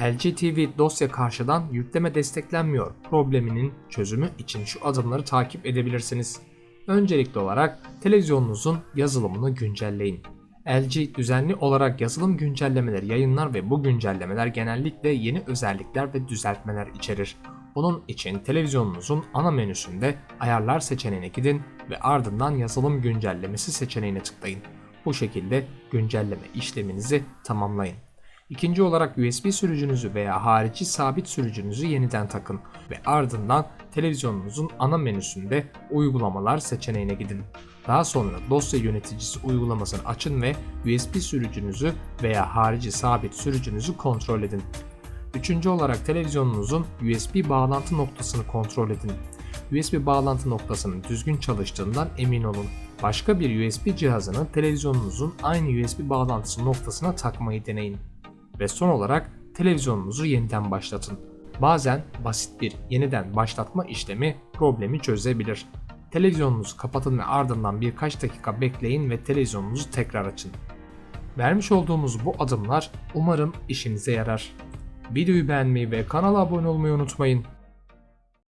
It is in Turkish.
LG TV dosya karşıdan yükleme desteklenmiyor probleminin çözümü için şu adımları takip edebilirsiniz. Öncelikli olarak televizyonunuzun yazılımını güncelleyin. LG düzenli olarak yazılım güncellemeleri yayınlar ve bu güncellemeler genellikle yeni özellikler ve düzeltmeler içerir. Bunun için televizyonunuzun ana menüsünde ayarlar seçeneğine gidin ve ardından yazılım güncellemesi seçeneğine tıklayın. Bu şekilde güncelleme işleminizi tamamlayın. İkinci olarak USB sürücünüzü veya harici sabit sürücünüzü yeniden takın ve ardından televizyonunuzun ana menüsünde uygulamalar seçeneğine gidin. Daha sonra dosya yöneticisi uygulamasını açın ve USB sürücünüzü veya harici sabit sürücünüzü kontrol edin. Üçüncü olarak televizyonunuzun USB bağlantı noktasını kontrol edin. USB bağlantı noktasının düzgün çalıştığından emin olun. Başka bir USB cihazını televizyonunuzun aynı USB bağlantısı noktasına takmayı deneyin. Ve son olarak televizyonunuzu yeniden başlatın. Bazen basit bir yeniden başlatma işlemi problemi çözebilir. Televizyonunuzu kapatın ve ardından birkaç dakika bekleyin ve televizyonunuzu tekrar açın. Vermiş olduğumuz bu adımlar umarım işinize yarar. Videoyu beğenmeyi ve kanala abone olmayı unutmayın.